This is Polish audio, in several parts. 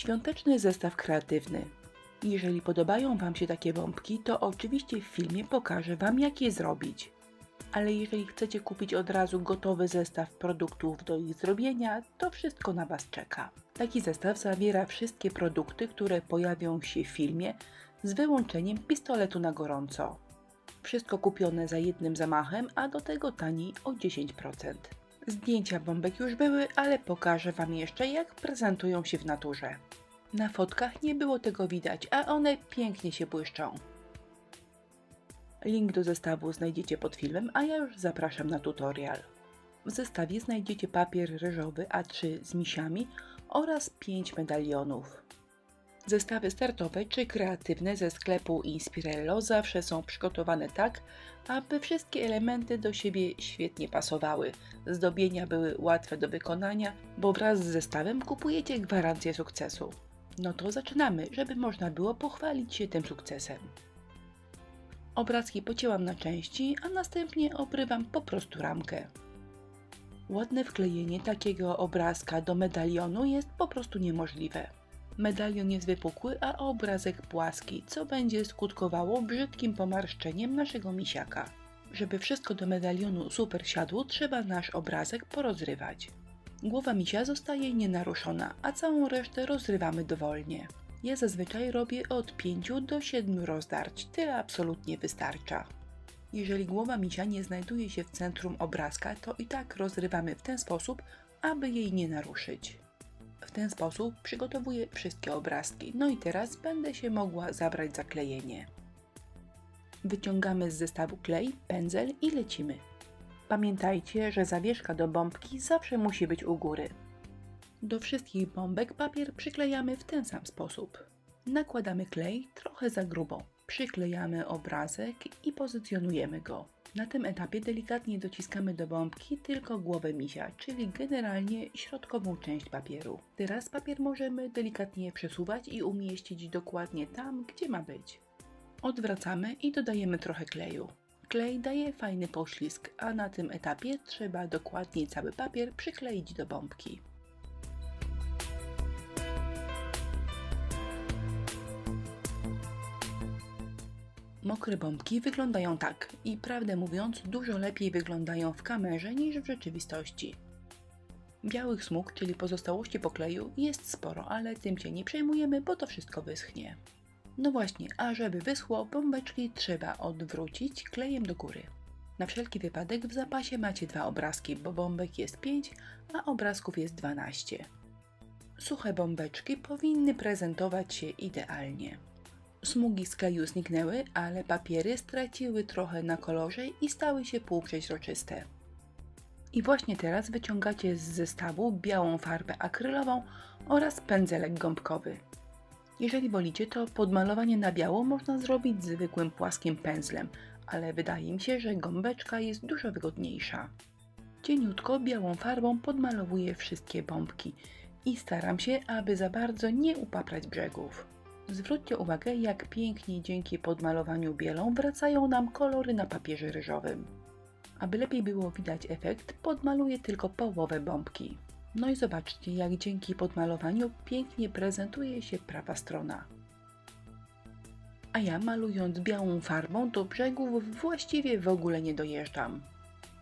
Świąteczny zestaw kreatywny. Jeżeli podobają Wam się takie bombki, to oczywiście w filmie pokażę Wam jak je zrobić. Ale jeżeli chcecie kupić od razu gotowy zestaw produktów do ich zrobienia, to wszystko na Was czeka. Taki zestaw zawiera wszystkie produkty, które pojawią się w filmie, z wyłączeniem pistoletu na gorąco. Wszystko kupione za jednym zamachem, a do tego taniej o 10%. Zdjęcia bombek już były, ale pokażę Wam jeszcze jak prezentują się w naturze. Na fotkach nie było tego widać, a one pięknie się błyszczą. Link do zestawu znajdziecie pod filmem, a ja już zapraszam na tutorial. W zestawie znajdziecie papier ryżowy A3 z misiami oraz 5 medalionów. Zestawy startowe czy kreatywne ze sklepu Inspirello zawsze są przygotowane tak, aby wszystkie elementy do siebie świetnie pasowały. Zdobienia były łatwe do wykonania, bo wraz z zestawem kupujecie gwarancję sukcesu. No to zaczynamy, żeby można było pochwalić się tym sukcesem. Obrazki pocięłam na części, a następnie obrywam po prostu ramkę. Ładne wklejenie takiego obrazka do medalionu jest po prostu niemożliwe. Medalion jest wypukły, a obrazek płaski, co będzie skutkowało brzydkim pomarszczeniem naszego misiaka. Żeby wszystko do medalionu super siadło, trzeba nasz obrazek porozrywać. Głowa misia zostaje nienaruszona, a całą resztę rozrywamy dowolnie. Ja zazwyczaj robię od 5 do 7 rozdarć, tyle absolutnie wystarcza. Jeżeli głowa misia nie znajduje się w centrum obrazka, to i tak rozrywamy w ten sposób, aby jej nie naruszyć. W ten sposób przygotowuję wszystkie obrazki. No i teraz będę się mogła zabrać za klejenie. Wyciągamy z zestawu klej, pędzel i lecimy. Pamiętajcie, że zawieszka do bombki zawsze musi być u góry. Do wszystkich bombek papier przyklejamy w ten sam sposób. Nakładamy klej trochę za grubo, przyklejamy obrazek i pozycjonujemy go. Na tym etapie delikatnie dociskamy do bombki tylko głowę misia, czyli generalnie środkową część papieru. Teraz papier możemy delikatnie przesuwać i umieścić dokładnie tam, gdzie ma być. Odwracamy i dodajemy trochę kleju. Klej daje fajny poślizg, a na tym etapie trzeba dokładnie cały papier przykleić do bombki. Mokre bombki wyglądają tak i prawdę mówiąc dużo lepiej wyglądają w kamerze niż w rzeczywistości. Białych smug, czyli pozostałości pokleju jest sporo, ale tym się nie przejmujemy, bo to wszystko wyschnie. No właśnie, a żeby wyschło, bombeczki trzeba odwrócić klejem do góry. Na wszelki wypadek w zapasie macie dwa obrazki, bo bombek jest 5, a obrazków jest 12. Suche bombeczki powinny prezentować się idealnie. Smugi z kleju zniknęły, ale papiery straciły trochę na kolorze i stały się półprzeźroczyste. I właśnie teraz wyciągacie z zestawu białą farbę akrylową oraz pędzelek gąbkowy. Jeżeli wolicie, to podmalowanie na biało można zrobić zwykłym płaskim pędzlem, ale wydaje mi się, że gąbeczka jest dużo wygodniejsza. Cieniutko białą farbą podmalowuję wszystkie bombki i staram się, aby za bardzo nie upaprać brzegów. Zwróćcie uwagę, jak pięknie dzięki podmalowaniu bielą wracają nam kolory na papierze ryżowym. Aby lepiej było widać efekt, podmaluję tylko połowę bombki. No i zobaczcie, jak dzięki podmalowaniu pięknie prezentuje się prawa strona. A ja malując białą farbą do brzegów właściwie w ogóle nie dojeżdżam.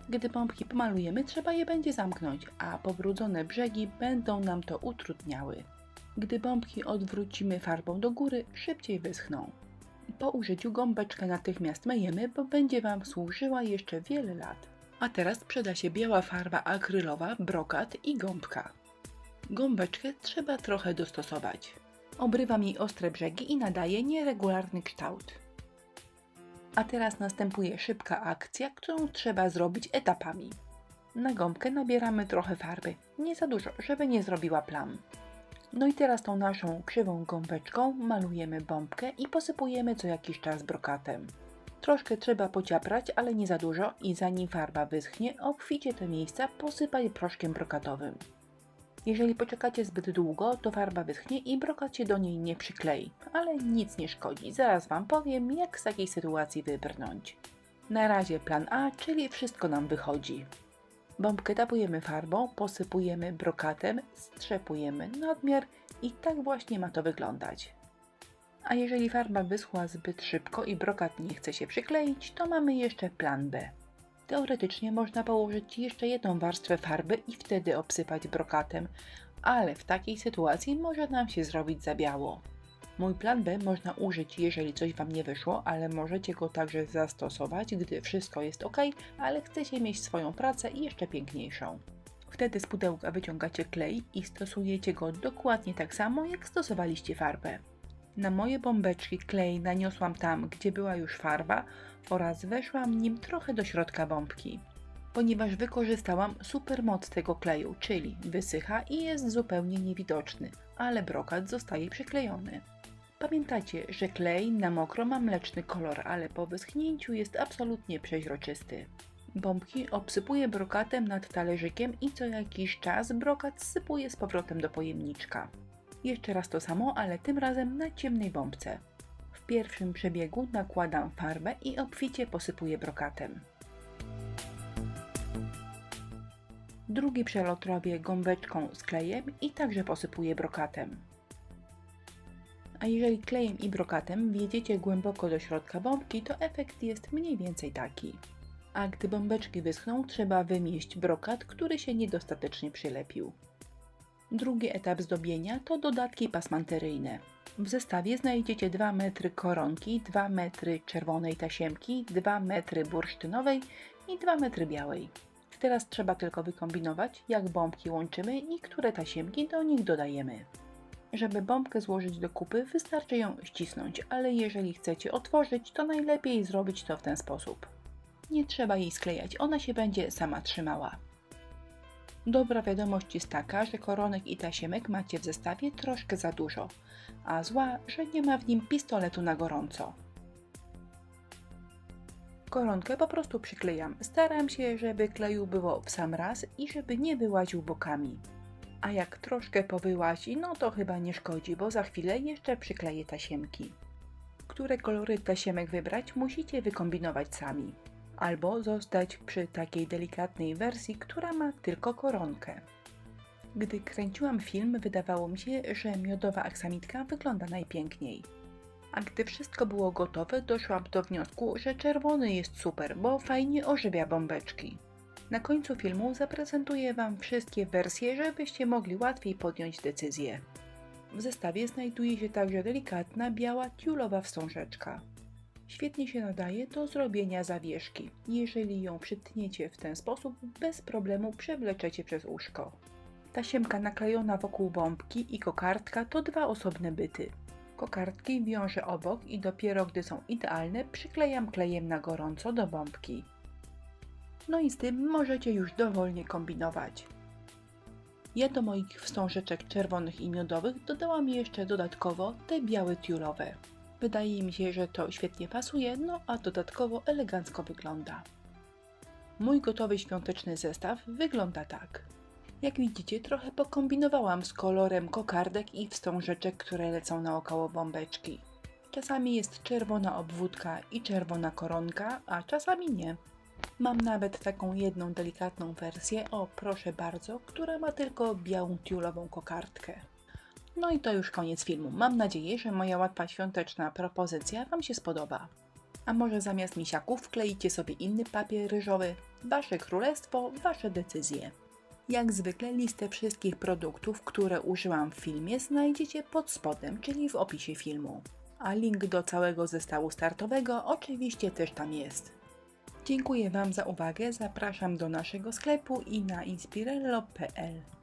Gdy bombki pomalujemy, trzeba je będzie zamknąć, a pobrudzone brzegi będą nam to utrudniały. Gdy bombki odwrócimy farbą do góry, szybciej wyschną. Po użyciu gąbeczkę natychmiast myjemy, bo będzie Wam służyła jeszcze wiele lat. A teraz przyda się biała farba akrylowa, brokat i gąbka. Gąbeczkę trzeba trochę dostosować. Obrywam jej ostre brzegi i nadaję nieregularny kształt. A teraz następuje szybka akcja, którą trzeba zrobić etapami. Na gąbkę nabieramy trochę farby, nie za dużo, żeby nie zrobiła plam. No i teraz tą naszą krzywą gąbeczką malujemy bombkę i posypujemy co jakiś czas brokatem. Troszkę trzeba pociaprać, ale nie za dużo i zanim farba wyschnie, obficie te miejsca posypać proszkiem brokatowym. Jeżeli poczekacie zbyt długo, to farba wyschnie i brokat się do niej nie przyklei, ale nic nie szkodzi. Zaraz Wam powiem, jak z takiej sytuacji wybrnąć. Na razie plan A, czyli wszystko nam wychodzi. Bombkę tapujemy farbą, posypujemy brokatem, strzepujemy nadmiar i tak właśnie ma to wyglądać. A jeżeli farba wyschła zbyt szybko i brokat nie chce się przykleić, to mamy jeszcze plan B. Teoretycznie można położyć jeszcze jedną warstwę farby i wtedy obsypać brokatem, ale w takiej sytuacji może nam się zrobić za biało. Mój plan B można użyć, jeżeli coś Wam nie wyszło, ale możecie go także zastosować, gdy wszystko jest ok, ale chcecie mieć swoją pracę jeszcze piękniejszą. Wtedy z pudełka wyciągacie klej i stosujecie go dokładnie tak samo, jak stosowaliście farbę. Na moje bombeczki klej naniosłam tam, gdzie była już farba oraz weszłam nim trochę do środka bombki. Ponieważ wykorzystałam supermoc tego kleju, czyli wysycha i jest zupełnie niewidoczny, ale brokat zostaje przyklejony. Pamiętajcie, że klej na mokro ma mleczny kolor, ale po wyschnięciu jest absolutnie przeźroczysty. Bombki obsypuję brokatem nad talerzykiem i co jakiś czas brokat sypuję z powrotem do pojemniczka. Jeszcze raz to samo, ale tym razem na ciemnej bombce. W pierwszym przebiegu nakładam farbę i obficie posypuję brokatem. Drugi przelot robię gąbeczką z klejem i także posypuję brokatem. A jeżeli klejem i brokatem wjedziecie głęboko do środka bombki, to efekt jest mniej więcej taki. A gdy bombeczki wyschną, trzeba wymieść brokat, który się niedostatecznie przylepił. Drugi etap zdobienia to dodatki pasmanteryjne. W zestawie znajdziecie 2 metry koronki, 2 metry czerwonej tasiemki, 2 metry bursztynowej i 2 metry białej. Teraz trzeba tylko wykombinować, jak bombki łączymy i które tasiemki do nich dodajemy. Żeby bombkę złożyć do kupy, wystarczy ją ścisnąć, ale jeżeli chcecie otworzyć, to najlepiej zrobić to w ten sposób. Nie trzeba jej sklejać, ona się będzie sama trzymała. Dobra wiadomość jest taka, że koronek i tasiemek macie w zestawie troszkę za dużo, a zła, że nie ma w nim pistoletu na gorąco. Koronkę po prostu przyklejam. Staram się, żeby kleju było w sam raz i żeby nie wyłaził bokami. A jak troszkę powyłazi, no to chyba nie szkodzi, bo za chwilę jeszcze przykleję tasiemki. Które kolory tasiemek wybrać, musicie wykombinować sami. Albo zostać przy takiej delikatnej wersji, która ma tylko koronkę. Gdy kręciłam film, wydawało mi się, że miodowa aksamitka wygląda najpiękniej. A gdy wszystko było gotowe, doszłam do wniosku, że czerwony jest super, bo fajnie ożywia bombeczki. Na końcu filmu zaprezentuję Wam wszystkie wersje, żebyście mogli łatwiej podjąć decyzję. W zestawie znajduje się także delikatna, biała, tiulowa wstążeczka. Świetnie się nadaje do zrobienia zawieszki. Jeżeli ją przytniecie w ten sposób, bez problemu przewleczecie przez uszko. Tasiemka naklejona wokół bombki i kokardka to dwa osobne byty. Kokardki wiążę obok i dopiero gdy są idealne przyklejam klejem na gorąco do bombki. No i z tym możecie już dowolnie kombinować. Ja do moich wstążeczek czerwonych i miodowych dodałam jeszcze dodatkowo te białe tiulowe. Wydaje mi się, że to świetnie pasuje, no a dodatkowo elegancko wygląda. Mój gotowy świąteczny zestaw wygląda tak. Jak widzicie, trochę pokombinowałam z kolorem kokardek i wstążeczek, które lecą naokoło bombeczki. Czasami jest czerwona obwódka i czerwona koronka, a czasami nie. Mam nawet taką jedną delikatną wersję, o proszę bardzo, która ma tylko białą tiulową kokardkę. No i to już koniec filmu. Mam nadzieję, że moja łatwa świąteczna propozycja Wam się spodoba. A może zamiast misiaków wkleicie sobie inny papier ryżowy? Wasze królestwo, Wasze decyzje. Jak zwykle listę wszystkich produktów, które użyłam w filmie znajdziecie pod spodem, czyli w opisie filmu. A link do całego zestawu startowego oczywiście też tam jest. Dziękuję Wam za uwagę, zapraszam do naszego sklepu i na inspirello.pl.